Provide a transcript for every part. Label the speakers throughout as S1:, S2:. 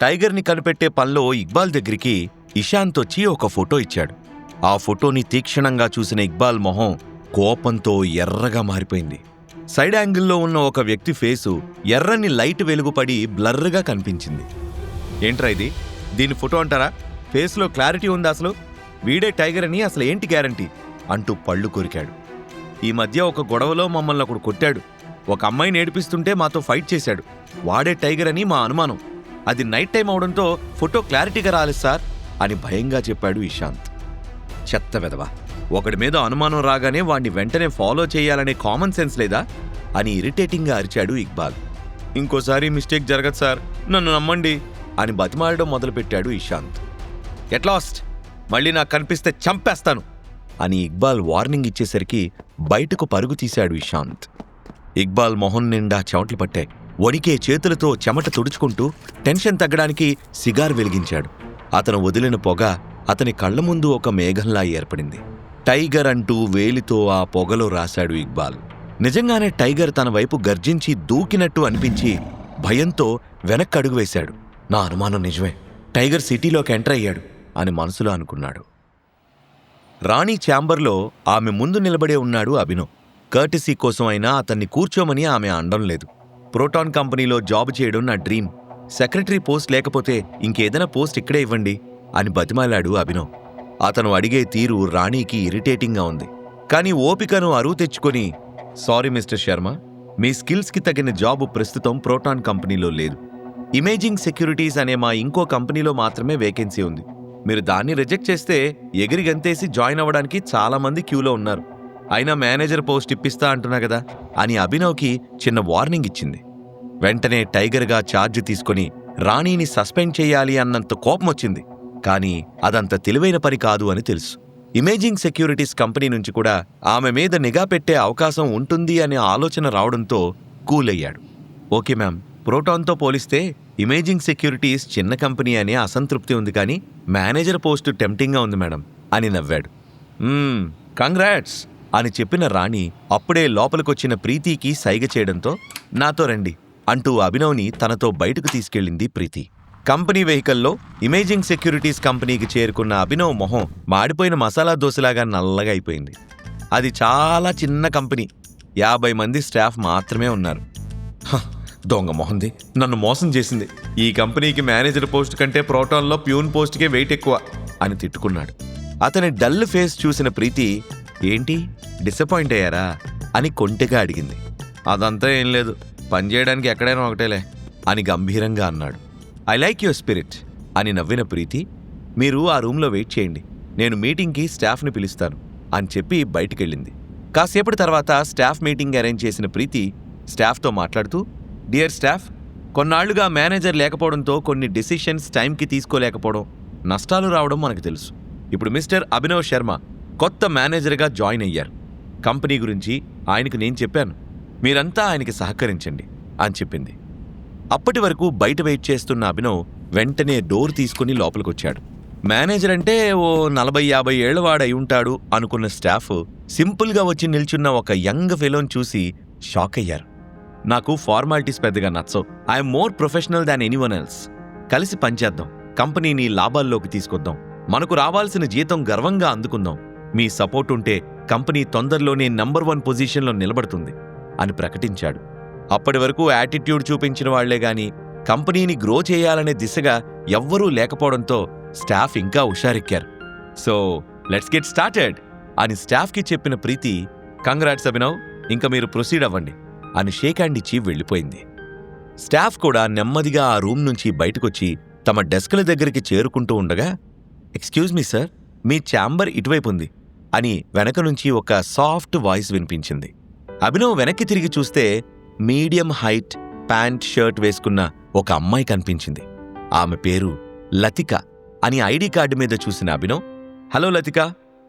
S1: టైగర్ని కనిపెట్టే పనిలో ఇక్బాల్ దగ్గరికి ఇషాంత్ వచ్చి ఒక ఫోటో ఇచ్చాడు. ఆ ఫోటోని తీక్షణంగా చూసిన ఇక్బాల్ మొహం కోపంతో ఎర్రగా మారిపోయింది. సైడ్ యాంగిల్లో ఉన్న ఒక వ్యక్తి ఫేసు ఎర్రని లైట్ వెలుగుపడి బ్లర్గా కనిపించింది. ఏంట్రా ఇది? దీని ఫోటో అంటారా? ఫేస్లో క్లారిటీ ఉంది అసలు? వీడే టైగర్ అని అసలు ఏంటి గ్యారంటీ? అంటూ పళ్ళు కొరికాడు. ఈ మధ్య ఒక గొడవలో మమ్మల్ని ఒకడు కొట్టాడు. ఒక అమ్మాయిని ఏడిపిస్తుంటే మాతో ఫైట్ చేశాడు. వాడే టైగర్ అని మా అనుమానం. అది నైట్ టైం అవడంతో ఫోటో క్లారిటీగా రాలేదు సార్ అని భయంగా చెప్పాడు ఇషాంత్. చెత్త వెదవా ఒకడి మీద అనుమానం రాగానే వాణ్ణి వెంటనే ఫాలో చేయాలనే కామన్ సెన్స్ లేదా? అని ఇరిటేటింగ్గా అరిచాడు ఇక్బాల్. ఇంకోసారి మిస్టేక్ జరగదు సార్ నన్ను నమ్మండి అని బతిమాలడం మొదలుపెట్టాడు ఇషాంత్. ఎట్ లాస్ట్ మళ్ళీ నాకు కనిపిస్తే చంపేస్తాను అని ఇక్బాల్ వార్నింగ్ ఇచ్చేసరికి బయటకు పరుగు తీశాడు ఇషాంత్. ఇక్బాల్ మొహం నిండా చెమటలు పట్టాయి వణికే చేతులతో చెమట తుడుచుకుంటూ టెన్షన్ తగ్గడానికి సిగార్ వెలిగించాడు. అతను వదిలిన పొగ అతని కళ్ళ ముందు ఒక మేఘంలా ఏర్పడింది. టైగర్ అంటూ వేలితో ఆ పొగలో రాశాడు ఇక్బాల్. నిజంగానే టైగర్ తన వైపు గర్జించి దూకినట్టు అనిపించి భయంతో వెనక్కి అడుగు వేశాడు. నా అనుమానం నిజమే. టైగర్ సిటీలోకి ఎంటర్ అయ్యాడు అని మనసులో అనుకున్నాడు. రాణి ఛాంబర్లో ఆమె ముందు నిలబడే ఉన్నాడు అభినవ్. కర్టిసీ కోసం అయినా అతన్ని కూర్చోమని ఆమె అండం లేదు. ప్రోటాన్ కంపెనీలో జాబ్ చేయడం నా డ్రీమ్. సెక్రటరీ పోస్ట్ లేకపోతే ఇంకేదైనా పోస్ట్ ఇక్కడే ఇవ్వండి అని బతిమాలాడు అభినవ్. అతను అడిగే తీరు రాణికి ఇరిటేటింగ్గా ఉంది. కానీ ఓపికను అరువు తెచ్చుకొని సారీ మిస్టర్ శర్మ మీ స్కిల్స్కి తగిన జాబ్ ప్రస్తుతం ప్రోటాన్ కంపెనీలో లేదు. ఇమేజింగ్ సెక్యూరిటీస్ అనే మా ఇంకో కంపెనీలో మాత్రమే వేకెన్సీ ఉంది. మీరు దాన్ని రిజెక్ట్ చేస్తే ఎగిరి గంతేసి జాయిన్ అవ్వడానికి చాలామంది క్యూలో ఉన్నారు. అయినా మేనేజర్ పోస్ట్ ఇప్పిస్తా అంటున్నా కదా అని అభినవ్కి చిన్న వార్నింగ్ ఇచ్చింది. వెంటనే టైగర్గా ఛార్జ్ తీసుకొని రాణిని సస్పెండ్ చేయాలి అన్నంత కోపం వచ్చింది. కానీ అదంత తెలివైన పని కాదు అని తెలుసు. ఇమేజింగ్ సెక్యూరిటీస్ కంపెనీ నుంచి కూడా ఆమె మీద నిఘా పెట్టే అవకాశం ఉంటుంది అనే ఆలోచన రావడంతో కూల్ అయ్యాడు ఓకే మ్యామ్ ప్రోటాన్తో పోలిస్తే ఇమేజింగ్ సెక్యూరిటీస్ చిన్న కంపెనీ అనే అసంతృప్తి ఉంది కానీ మేనేజర్ పోస్టు టెంప్టింగ్గా ఉంది మేడం అని నవ్వాడు. కంగ్రాట్స్! అని చెప్పిన రాణి అప్పుడే లోపలికొచ్చిన ప్రీతికి సైగ చేయడంతో నాతో రండి అంటూ అభినవ్ని తనతో బయటకు తీసుకెళ్ళింది ప్రీతి. కంపెనీ వెహికల్లో ఇమేజింగ్ సెక్యూరిటీస్ కంపెనీకి చేరుకున్న అభినవ్ మొహం మాడిపోయిన మసాలా దోశలాగా నల్లగా అయిపోయింది. అది చాలా చిన్న కంపెనీ. యాభై మంది స్టాఫ్ మాత్రమే ఉన్నారు. దొంగ మొహంది. నన్ను మోసం చేసింది. ఈ కంపెనీకి మేనేజర్ పోస్ట్ కంటే ప్రోటాన్లో ప్యూన్ పోస్ట్కే వెయిట్ ఎక్కువ అని తిట్టుకున్నాడు. అతని డల్ ఫేస్ చూసిన ప్రీతి ఏంటి? డిసప్పాయింట్ అయ్యారా? అని కొంటెగా అడిగింది. అదంతా ఏం లేదు. పనిచేయడానికి ఎక్కడైనా ఒకటేలే అని గంభీరంగా అన్నాడు. ఐ లైక్ యువర్ స్పిరిట్ అని నవ్విన ప్రీతి మీరు ఆ రూమ్లో వెయిట్ చేయండి. నేను మీటింగ్కి స్టాఫ్ని పిలుస్తాను అని చెప్పి బయటికెళ్ళింది. కాసేపటి తర్వాత స్టాఫ్ మీటింగ్ అరేంజ్ చేసిన ప్రీతి స్టాఫ్తో మాట్లాడుతూ డియర్ స్టాఫ్ కొన్నాళ్ళుగా మేనేజర్ లేకపోవడంతో కొన్ని డెసిషన్స్ టైంకి తీసుకోలేకపోవడం నష్టాలు రావడం మనకు తెలుసు. ఇప్పుడు మిస్టర్ అభినవ్ శర్మ కొత్త మేనేజర్గా జాయిన్ అయ్యారు. కంపెనీ గురించి ఆయనకు నేను చెప్పాను. మీరంతా ఆయనకి సహకరించండి అని చెప్పింది. అప్పటి వరకు బయట వెయిట్ చేస్తున్న అభినవ్ వెంటనే డోర్ తీసుకుని లోపలికొచ్చాడు. మేనేజర్ అంటే ఓ నలభై యాభై ఏళ్ళవాడై ఉంటాడు అనుకున్న స్టాఫ్ సింపుల్గా వచ్చి నిల్చున్న ఒక యంగ్ ఫెలోన్ చూసి షాక్ అయ్యారు. నాకు ఫార్మాలిటీస్ పెద్దగా నచ్చవు. I'm more professional than anyone else. కలిసి పనిచేద్దాం. కంపెనీని లాభాల్లోకి తీసుకొద్దాం. మనకు రావాల్సిన జీతం గర్వంగా అందుకుందాం. మీ సపోర్ట్ ఉంటే కంపెనీ తొందరలోనే నంబర్ వన్ పొజిషన్లో నిలబడుతుంది అని ప్రకటించాడు. అప్పటి వరకు యాటిట్యూడ్ చూపించిన వాళ్ళే గాని కంపెనీని గ్రో చేయాలనే దిశగా ఎవ్వరూ లేకపోవడంతో స్టాఫ్ ఇంకా హుషారెక్కారు. సో లెట్స్ గెట్ స్టార్టెడ్ అని స్టాఫ్కి చెప్పిన ప్రీతి కంగ్రాట్స్ అభినవ్ ఇంకా మీరు ప్రొసీడ్ అవ్వండి అని షేక్ హ్యాండ్ ఇచ్చి వెళ్ళిపోయింది. స్టాఫ్ కూడా నెమ్మదిగా ఆ రూమ్ నుంచి బయటకొచ్చి తమ డెస్క్ల దగ్గరికి చేరుకుంటూ ఉండగా ఎక్స్క్యూజ్ మీ సార్ మీ ఛాంబర్ ఇటువైపు ఉంది. అని వెనక నుంచి ఒక సాఫ్ట్ వాయిస్ వినిపించింది. అభినవ్ వెనక్కి తిరిగి చూస్తే మీడియం హైట్ ప్యాంట్ షర్ట్ వేసుకున్న ఒక అమ్మాయి కనిపించింది. ఆమె పేరు లతిక అని ఐడి కార్డు మీద చూసిన అభినవ్ హలో లతిక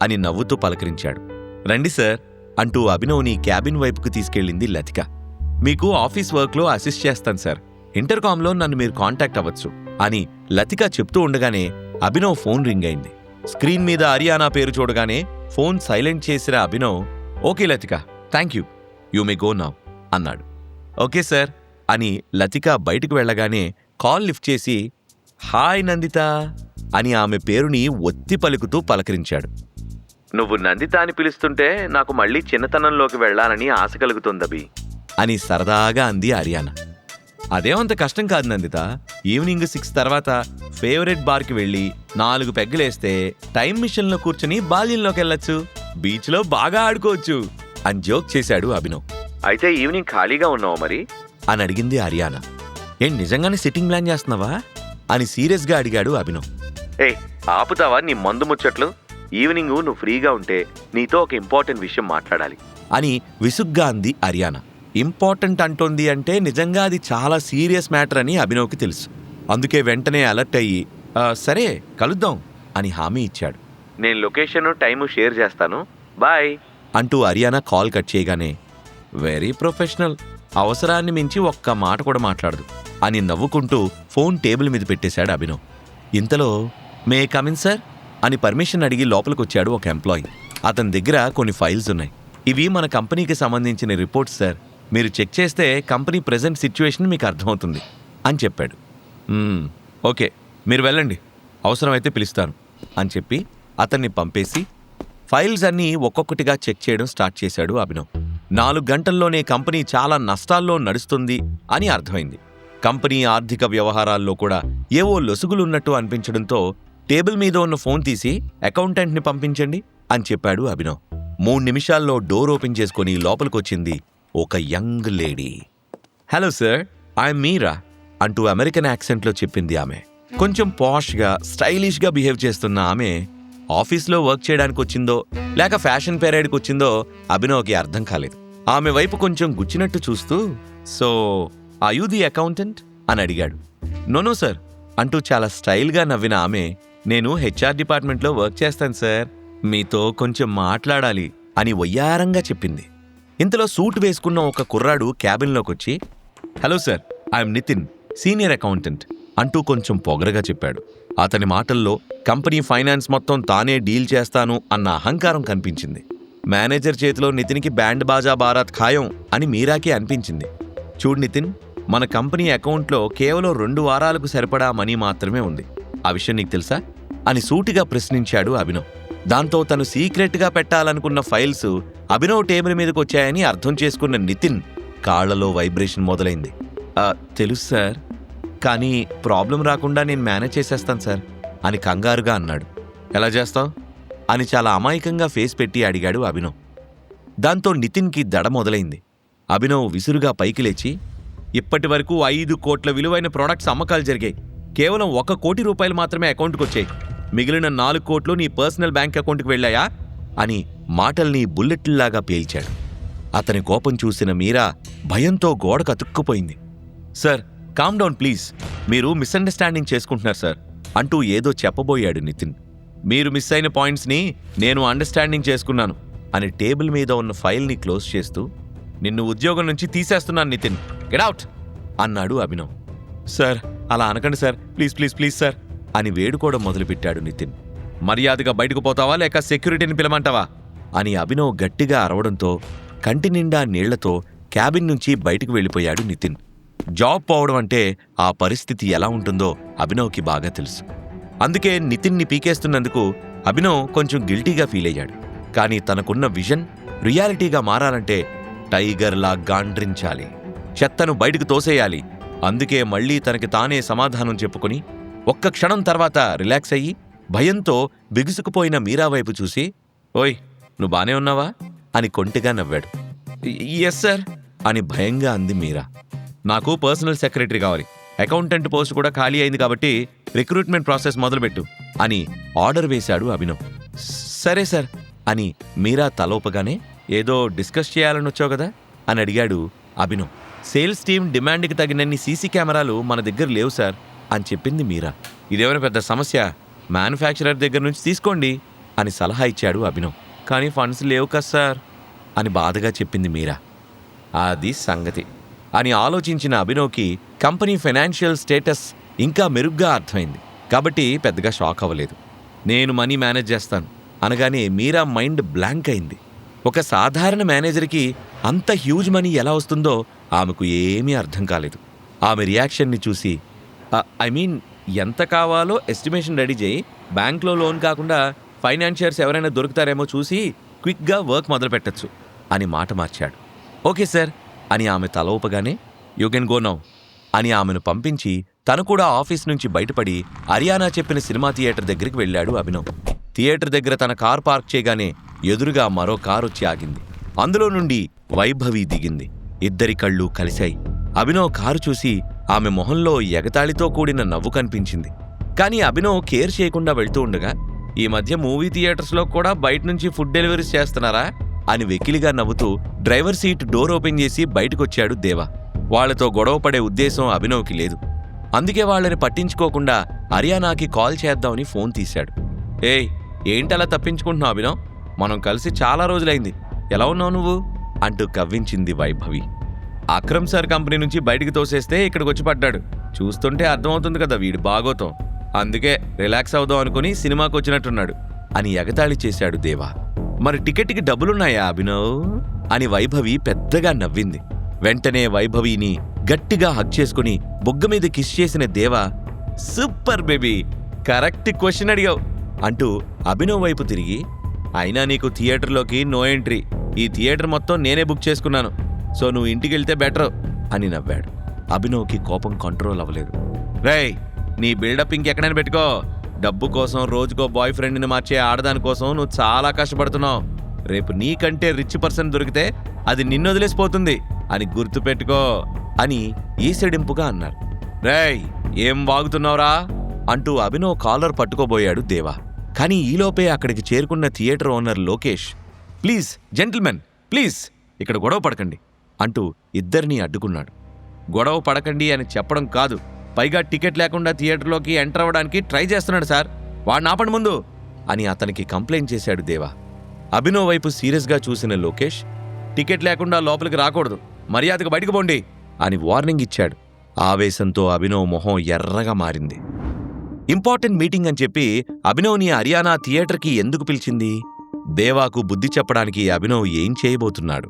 S1: అని నవ్వుతూ పలకరించాడు. రండి సార్ అంటూ అభినవ్ని క్యాబిన్ వైపుకు తీసుకెళ్ళింది లతిక. మీకు ఆఫీస్ వర్క్లో అసిస్ట్ చేస్తాను సార్. ఇంటర్కామ్లో నన్ను మీరు కాంటాక్ట్ అవ్వచ్చు అని లతిక చెప్తూ ఉండగానే అభినవ్ ఫోన్ రింగ్ అయింది. స్క్రీన్ మీద అరియానా పేరు చూడగానే ఫోన్ సైలెంట్ చేసిన Abhinav okay Latika thank you. You may go now అన్నాడు. ఓకే సార్ అని లతిక బయటకు వెళ్ళగానే కాల్ లిఫ్ట్ చేసి హాయ్ నందిత అని ఆమె పేరుని ఒత్తి పలుకుతూ పలకరించాడు. నువ్వు నందిత అని పిలుస్తుంటే నాకు మళ్ళీ చిన్నతనంలోకి వెళ్ళాలని ఆశ కలుగుతుందబి అని సరదాగా అంది ఆర్యానా అదేమంత కష్టం కాదు నందిత. ఈవినింగ్ సిక్స్ తర్వాత ఫేవరెట్ బార్కి వెళ్ళి నాలుగు పెగ్గలేస్తే టైం మిషన్లో కూర్చుని బాల్యంలోకి వెళ్ళొచ్చు. బీచ్లో బాగా ఆడుకోవచ్చు అని జోక్ చేశాడు అభినవ్. అయితే ఈవినింగ్ ఖాళీగా ఉన్నావు మరి? అని అడిగింది హరియానా. ఏం నిజంగానే సిట్టింగ్ ప్లాన్ చేస్తున్నావా? అని సీరియస్గా అడిగాడు అభినవ్. ఏ ఆపుతావా నీ మందు ముచ్చట్లు? ఈవినింగ్ నువ్వు ఫ్రీగా ఉంటే నీతో ఒక ఇంపార్టెంట్ విషయం మాట్లాడాలి. అని విసుగ్గా అంది హరియానా. ఇంపార్టెంట్ అంటోంది అంటే నిజంగా అది చాలా సీరియస్ మ్యాటర్ అని అభినవ్కి తెలుసు. అందుకే వెంటనే అలర్ట్ అయ్యి "ఆ, సరే కలుద్దాం అని హామీ ఇచ్చాడు. నేను లొకేషన్ టైము షేర్ చేస్తాను. బాయ్! అంటూ హరియానా కాల్ కట్ చేయగానే వెరీ ప్రొఫెషనల్. అవసరాన్ని మించి ఒక్క మాట కూడా మాట్లాడదు అని నవ్వుకుంటూ ఫోన్ టేబుల్ మీద పెట్టేశాడు అభినవ్. ఇంతలో మే కమిన్ సార్? అని పర్మిషన్ అడిగి లోపలికొచ్చాడు ఒక ఎంప్లాయీ. అతని దగ్గర కొన్ని ఫైల్స్ ఉన్నాయి. ఇవి మన కంపెనీకి సంబంధించిన రిపోర్ట్స్ సార్. మీరు చెక్ చేస్తే కంపెనీ ప్రెజెంట్ సిచ్యువేషన్ మీకు అర్థమవుతుంది అని చెప్పాడు. "మ్మ్, ఓకే మీరు వెళ్ళండి. అవసరమైతే పిలుస్తాను అని చెప్పి అతన్ని పంపేసి ఫైల్స్ అన్నీ ఒక్కొక్కటిగా చెక్ చేయడం స్టార్ట్ చేశాడు అభినవ్. నాలుగు గంటల్లోనే కంపెనీ చాలా నష్టాల్లో నడుస్తుంది అని అర్థమైంది. కంపెనీ ఆర్థిక వ్యవహారాల్లో కూడా ఏవో లొసుగులున్నట్టు అనిపించడంతో టేబుల్ మీద ఉన్న ఫోన్ తీసి అకౌంటెంట్ని పంపించండి అని చెప్పాడు అభినవ్. మూడు నిమిషాల్లో డోర్ ఓపెన్ చేసుకుని లోపలికొచ్చింది ఒక young lady. Hello sir I'm Meera అంటూ అమెరికన్ యాక్సెంట్లో చెప్పింది ఆమె. కొంచెం పాష్గా స్టైలిష్గా బిహేవ్ చేస్తున్న ఆమె ఆఫీస్లో వర్క్ చేయడానికి వచ్చిందో లేక ఫ్యాషన్ పెరేడ్కి వచ్చిందో అభినవ్కి అర్థం కాలేదు. ఆమె వైపు కొంచెం గుచ్చినట్టు చూస్తూ సో ఆ యూ ది అకౌంటెంట్ అని అడిగాడు. నోనో సార్ అంటూ చాలా స్టైల్గా నవ్విన ఆమె నేను హెచ్ఆర్ డిపార్ట్మెంట్లో వర్క్ చేస్తాను సార్ మీతో కొంచెం మాట్లాడాలి అని వయ్యారంగా చెప్పింది. ఇంతలో సూట్ వేసుకున్న ఒక కుర్రాడు క్యాబిన్లోకి వచ్చి hello sir I'm Nitin senior accountant అంటూ కొంచెం పొగరగా చెప్పాడు. అతని మాటల్లో కంపెనీ ఫైనాన్స్ మొత్తం తానే డీల్ చేస్తాను అన్న అహంకారం కనిపించింది. మేనేజర్ చేతిలో నితిన్కి బ్యాండ్ బాజా బారాత్ ఖాయం అని మీరాకే అనిపించింది. చూడు నితిన్ మన కంపెనీ అకౌంట్లో కేవలం రెండు వారాలకు సరిపడా మనీ మాత్రమే ఉంది. ఆ విషయం నీకు తెలుసా? అని సూటిగా ప్రశ్నించాడు అభినవ్. దాంతో తను సీక్రెట్గా పెట్టాలనుకున్న ఫైల్స్ అభినవ్ టేబుల్ మీదకి వచ్చాయని అర్థం చేసుకున్న నితిన్ కాళ్ళలో వైబ్రేషన్ మొదలైంది. తెలుసు సార్. కానీ ప్రాబ్లం రాకుండా నేను మేనేజ్ చేసేస్తాను సార్ అని కంగారుగా అన్నాడు. ఎలా చేస్తావు? అని చాలా అమాయకంగా ఫేస్ పెట్టి అడిగాడు అభినవ్. దాంతో నితిన్కి దడ మొదలైంది. అభినవ్ విసురుగా పైకి లేచి ఇప్పటి వరకు ఐదు కోట్ల విలువైన ప్రోడక్ట్స్ అమ్మకాలు జరిగాయి. కేవలం ఒక కోటి రూపాయలు మాత్రమే అకౌంట్కి వచ్చాయి మిగిలిన నాలుగు కోట్లు నీ పర్సనల్ బ్యాంక్ అకౌంట్కి వెళ్ళాయా? అని మాటల్ని బుల్లెట్లాగా పేల్చాడు. అతని కోపం చూసిన మీరా భయంతో గోడకు అతుక్కుపోయింది. Sir calm down please. మీరు మిస్అండర్స్టాండింగ్ చేసుకుంటున్నారు సార్ అంటూ ఏదో చెప్పబోయాడు నితిన్. మీరు మిస్ అయిన పాయింట్స్ని నేను అండర్స్టాండింగ్ చేసుకున్నాను అని టేబుల్ మీద ఉన్న ఫైల్ని క్లోజ్ చేస్తూ నిన్ను ఉద్యోగం నుంచి తీసేస్తున్నాను నితిన్. గెట్అవుట్ అన్నాడు అభినవ్. సార్ అలా అనకండి sir. Please please please sir. అని వేడుకోవడం మొదలుపెట్టాడు నితిన్. మర్యాదగా బయటకు పోతావా లేక సెక్యూరిటీని పిలమంటావా అని అభినవ్ గట్టిగా అరవడంతో కంటి నిండా నీళ్ళతో క్యాబిన్ నుంచి బయటకు వెళ్ళిపోయాడు నితిన్. జాబ్ పోవడం అంటే ఆ పరిస్థితి ఎలా ఉంటుందో అభినవ్కి బాగా తెలుసు. అందుకే నితిన్ని పీకేస్తున్నందుకు అభినవ్ కొంచెం గిల్టీగా ఫీల్ అయ్యాడు. కానీ తనకున్న విజన్ రియాలిటీగా మారాలంటే టైగర్లా గాండ్రించాలి. చెత్తను బయటకు తోసేయాలి. అందుకే మళ్ళీ తనకి తానే సమాధానం చెప్పుకొని ఒక్క క్షణం తర్వాత రిలాక్స్ అయ్యి భయంతో బిగుసుకుపోయిన మీరా వైపు చూసి ఓయ్ నువ్వు బానే ఉన్నావా? అని కొంటిగా నవ్వాడు. ఎస్ సార్ అని భయంగా అంది మీరా. నాకు పర్సనల్ సెక్రటరీ కావాలి. అకౌంటెంట్ పోస్ట్ కూడా ఖాళీ అయింది కాబట్టి రిక్రూట్మెంట్ ప్రాసెస్ మొదలుపెట్టు అని ఆర్డర్ వేశాడు అభినవ్. సరే సార్ అని మీరా తలోపగానే ఏదో డిస్కస్ చేయాలని వచ్చావు కదా? అని అడిగాడు అభినవ్. సేల్స్ టీం డిమాండ్కి తగినన్ని సీసీ కెమెరాలు మన దగ్గర లేవు సార్ అని చెప్పింది మీరా. ఇదేమైనా పెద్ద సమస్య? మ్యానుఫ్యాక్చరర్ దగ్గర నుంచి తీసుకోండి అని సలహా ఇచ్చాడు అభినవ్. కానీ ఫండ్స్ లేవు కదా సార్ అని బాధగా చెప్పింది మీరా. అది సంగతి. అని ఆలోచించిన అభినవ్కి కంపెనీ ఫైనాన్షియల్ స్టేటస్ ఇంకా మెరుగ్గా అర్థమైంది. కాబట్టి పెద్దగా షాక్ అవ్వలేదు. నేను మనీ మేనేజ్ చేస్తాను. అనగానే మీరా మైండ్ బ్లాంక్ అయింది. ఒక సాధారణ మేనేజర్కి అంత హ్యూజ్ మనీ ఎలా వస్తుందో ఆమెకు ఏమీ అర్థం కాలేదు. ఆమె రియాక్షన్ని చూసి ఐ మీన్ ఎంత కావాలో ఎస్టిమేషన్ రెడీ చేయి. బ్యాంక్లో లోన్ కాకుండా ఫైనాన్షియర్స్ ఎవరైనా దొరుకుతారేమో చూసి క్విక్గా వర్క్ మొదలు పెట్టచ్చు అని మాట మార్చాడు. ఓకే సార్ అని ఆమె తల ఊపగానే యూ కెన్ గో నౌ అని ఆమెను పంపించి తను కూడా ఆఫీస్ నుంచి బయటపడి అరియానా చెప్పిన సినిమా థియేటర్ దగ్గరికి వెళ్ళాడు అభినవ్. థియేటర్ దగ్గర తన కార్ పార్క్ చేయగానే ఎదురుగా మరో కారు వచ్చి ఆగింది. అందులో నుండి వైభవి దిగింది. ఇద్దరి కళ్ళు కలిశాయి. అభినవ్ కారు చూసి ఆమె మొహంలో ఎగతాళితో కూడిన నవ్వు కనిపించింది. కానీ అభినవ్ కేర్ చేయకుండా వెళ్తూ ఉండగా ఈ మధ్య మూవీ థియేటర్స్లో కూడా బయట నుంచి ఫుడ్ డెలివరీస్ చేస్తున్నారా? అని వెకిలిగా నవ్వుతూ డ్రైవర్ సీట్ డోర్ ఓపెన్ చేసి బయటకొచ్చాడు దేవా. వాళ్ళతో గొడవపడే ఉద్దేశం అభినవ్కి లేదు. అందుకే వాళ్ళని పట్టించుకోకుండా హర్యానాకి కాల్ చేద్దామని ఫోన్ తీశాడు. ఏయ్ ఏంటలా తప్పించుకుంటున్నావు అభినవ్? మనం కలిసి చాలా రోజులైంది. ఎలా ఉన్నావు నువ్వు? అంటూ కవ్వించింది వైభవి. అక్రమ్ సార్ కంపెనీ నుంచి బయటికి తోసేస్తే ఇక్కడికి వచ్చి పడ్డాడు. చూస్తుంటే అర్థమవుతుంది కదా వీడు బాగోతం. అందుకే రిలాక్స్ అవుదాం అనుకుని సినిమాకి వచ్చినట్టున్నాడు అని ఎగతాళి చేశాడు దేవా. మరి టికెట్కి డబ్బులున్నాయా అభినవ్? అని వైభవి పెద్దగా నవ్వింది. వెంటనే వైభవిని గట్టిగా హక్ చేసుకుని బుగ్గ మీద కిస్ చేసిన దేవా సూపర్ బేబీ కరెక్ట్ క్వశ్చన్ అడిగావు అంటూ అభినవ్ వైపు తిరిగి అయినా నీకు థియేటర్లోకి నో ఎంట్రీ. ఈ థియేటర్ మొత్తం నేనే బుక్ చేసుకున్నాను. సో నువ్వు ఇంటికి వెళ్తే బెటర్ అని నవ్వాడు. అభినవ్కి కోపం కంట్రోల్ అవ్వలేదు. రేయ్ నీ బిల్డప్ ఇంకెక్కడైనా పెట్టుకో. డబ్బు కోసం రోజుకో బాయ్ ఫ్రెండ్ని మార్చే ఆడదాని కోసం నువ్వు చాలా కష్టపడుతున్నావు. రేపు నీకంటే రిచ్ పర్సన్ దొరికితే అది నిన్ను వదిలేసిపోతుంది అని గుర్తుపెట్టుకో అని ఈసడింపుగా అన్నారు. రేయ్ ఏం వాగుతున్నావురా? అంటూ అభినవ్ కాలర్ పట్టుకోబోయాడు దేవా. కానీ ఈలోపే అక్కడికి చేరుకున్న theatre owner Lokesh please gentlemen please ఇక్కడ గొడవ పడకండి. అంటూ ఇద్దరినీ అడ్డుకున్నాడు. గొడవ పడకండి అని చెప్పడం కాదు పైగా టికెట్ లేకుండా థియేటర్లోకి ఎంటర్ అవ్వడానికి ట్రై చేస్తున్నాడు సార్. వాడిని ఆపండి ముందు! అని అతనికి కంప్లైంట్ చేశాడు దేవా. అభినవ్ వైపు సీరియస్గా చూసిన లోకేష్ టికెట్ లేకుండా లోపలికి రాకూడదు మర్యాదకు బయటకు పోండి అని వార్నింగ్ ఇచ్చాడు. ఆవేశంతో అభినవ్ మొహం ఎర్రగా మారింది. ఇంపార్టెంట్ మీటింగ్ అని చెప్పి అభినవ్ని హర్యానా థియేటర్కి ఎందుకు పిలిచింది? దేవాకు బుద్ధి చెప్పడానికి అభినవ్ ఏం చేయబోతున్నాడు?